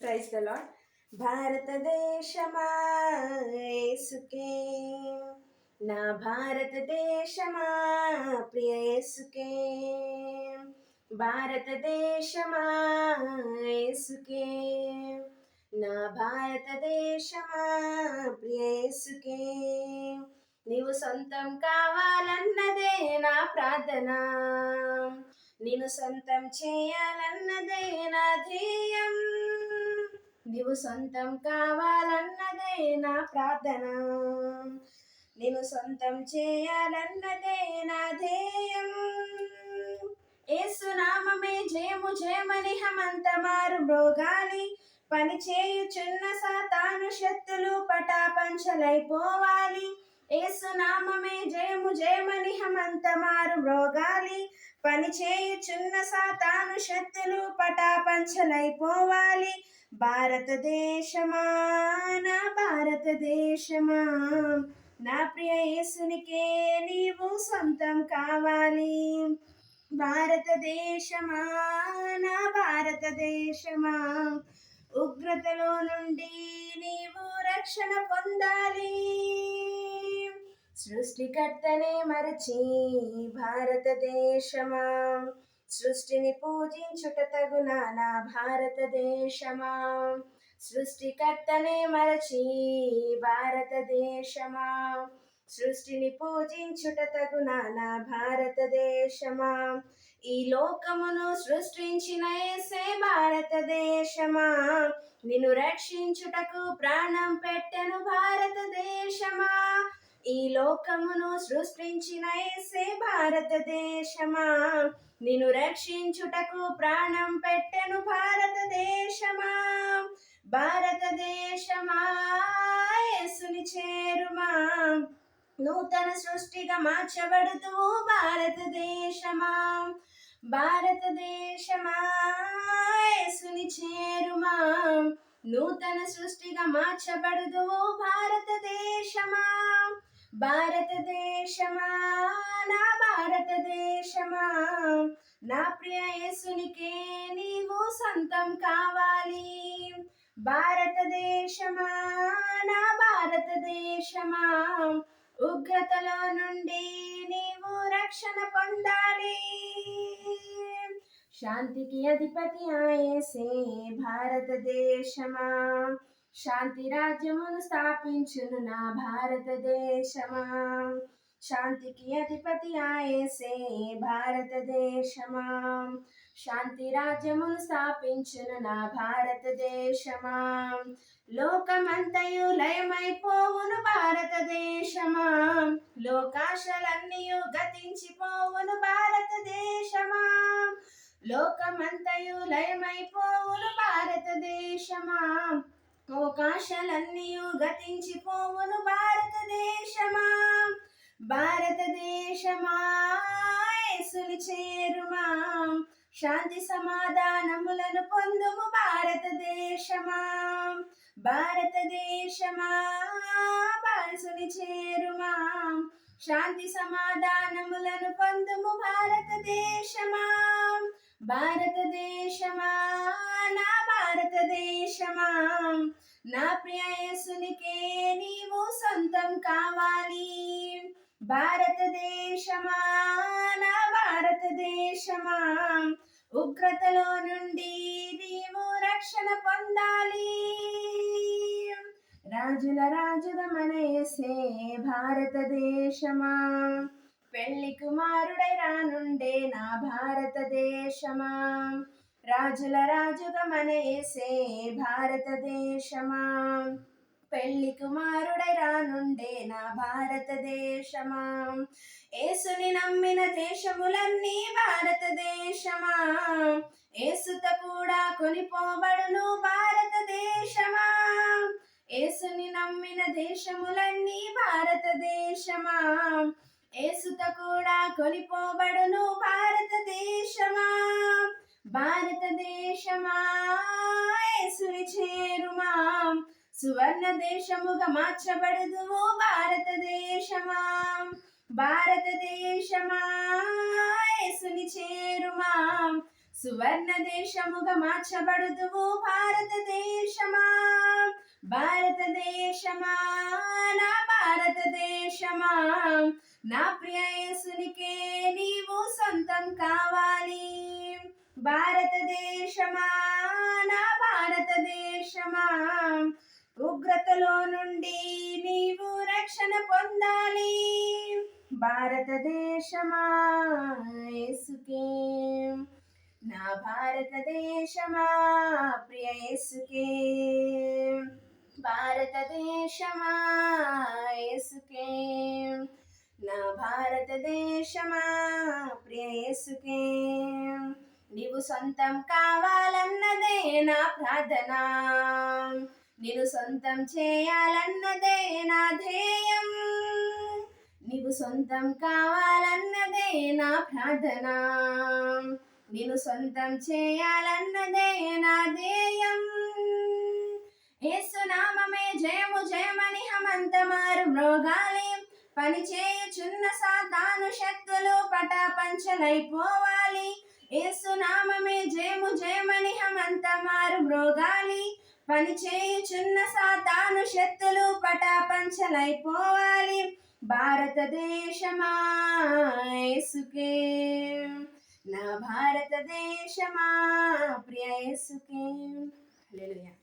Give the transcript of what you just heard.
Praise the lord భారతదేశమా యేసుకే నా భారతదేశమా ప్రియ యేసుకే భారతదేశమా యేసుకే నా భారతదేశమా ప్రియ యేసుకే నీవు సొంతం కావాలన్నదే నా ప్రార్థన. నేను సొంతం చేయాలన్నదే నా ధ్యేయం. నీవు సొంతం కావాలన్నదే నా ప్రార్థన. నేను సొంతం చేయాలన్నదే నా ధ్యేయం. ఏసునామమే జయము జయమని హమంత మారు మృగాని పని చేయుచున్న సాతాను శక్తులు పటాపంచలైపోవాలి. ఏసునామమే జయము జయమని హమంత మారు మ్రోగాలి. పని చేయుచున్న సాతాను శక్తులు పటాపంచలైపోవాలి. భారతదేశమా నా భారతదేశమా. నా ప్రియ యేసునికే నీవు సొంతం కావాలి. భారతదేశమా నా భారతదేశమా. ఉగ్రతలో నుండి నీవు రక్షణ పొందాలి. సృష్టికర్తనే మరచి భారతదేశమా. సృష్టిని పూజించుట తగున నా భారతదేశమా? సృష్టికర్తనే మరచి భారతదేశమా? సృష్టిని పూజించుట తగున నా భారతదేశమా? ఈ లోకమును సృష్టించిన ఏసే భారతదేశమా? నిన్ను రక్షించుటకు ప్రాణం పెట్టెను భారతదేశమా? ఈ లోకమును సృష్టించిన ఏసే భారతదేశమా. నిన్ను రక్షించుటకు ప్రాణం పెట్టెను భారతదేశమా. భారతదేశమా యేసుని చేరుమా. నూతన సృష్టిగా మార్చబడుతూ భారతదేశమా. భారతదేశమా యేసుని చేరుమా. నూతన సృష్టిగా మార్చబడుదు భారతదేశమా. భారతదేశమా నా భారతదేశమా. నా ప్రియ యేసునికే నీవు సొంతం కావాలి. భారతదేశమా నా భారతదేశమా. ఉగ్రతలో నుండి నీవు రక్షణ పొందాలి. శాంతికి అధిపతి ఆయేసే భారతదేశమా. శాంతి రాజ్యమును స్థాపించును నా భారతదేశమా. శాంతికి అధిపతి ఆయేసే భారతదేశమా. శాంతి రాజ్యమును స్థాపించును నా భారతదేశమా. లోకమంతయు లయమైపోవును భారతదేశమా. లోకాశలన్నీయు గతించిపోవును భారతదేశమా. లోకమంతయు లయమైపోవును భారతదేశమా. అవకాశాలన్నీయు గతించిపోవును భారతదేశమా. భారతదేశమా యేసుని చేరుమా. శాంతి సమాధానములను పొందుము భారతదేశమా. భారతదేశమా బాసుని చేరుమా. శాంతి సమాధానములను పొందుము భారతదేశమా. భారతదేశమా నా భారతదేశమా. నా ప్రియసునికే నీవు సొంతం కావాలి. భారతదేశమా నా భారతదేశమా. ఉగ్రతలో నుండి నీవు రక్షణ పొందాలి. రాజుల రాజుగా మనయసే భారతదేశమా. పెళ్ళి కుమారుడై రానుండే నా భారతదేశమా. రాజుల రాజుగమనేసే భారతదేశమా. పెళ్ళి కుమారుడై రానుండే నా భారతదేశమా. ఏసుని నమ్మిన దేశములన్నీ భారతదేశమా. ఏసుత కూడా కొనిపోబడును భారతదేశమా. ఏసుని నమ్మిన దేశములన్నీ భారతదేశమా. ఏసుత కూడా కొనిపోబడును భారతదేశమా. భారతదేశమాసుని చేరుమా సువర్ణ దేశముగా మార్చబడదు భారతదేశమా. భారతదేశమాసుని చేరుమా సువర్ణ దేశముగా మార్చబడదు భారతదేశ భారతదేశమా నా భారతదేశమా. నా ప్రియ యేసునికే నీవు సొంతం కావాలి. భారతదేశమా నా భారతదేశమా? ఉగ్రతలో నుండి నీవు రక్షణ పొందాలి. భారతదేశమా యేసుకే. నా భారతదేశమా ప్రియ యేసుకే. భారతదేశమా యేసుకే. నా భారతదేశమా ప్రియ యేసుకే. నీవు సొంతం కావాలన్నదే నా ప్రార్థన. నీవు సొంతం చేయాలన్నదే నా ధ్యేయం. నీవు సొంతం కావాలన్నదే నా ప్రార్థన. నేను సొంతం చేయాలన్నదే నా ధ్యేయం. ఏసునామమే జయము జయమని హమంతమారు మ్రోగాలి పని చేయుచున్న సాతాను శక్తులు పటాపంచలైపోవాలి. ఏసునామమే జయము జయమని హమంతమారు మ్రోగాలి పని చేయుచున్న సాతాను శక్తులు పటాపంచలైపోవాలి భారతదేశమా యేసుకే. నా భారతదేశమా ప్రియ యేసుకే. హల్లెలూయా.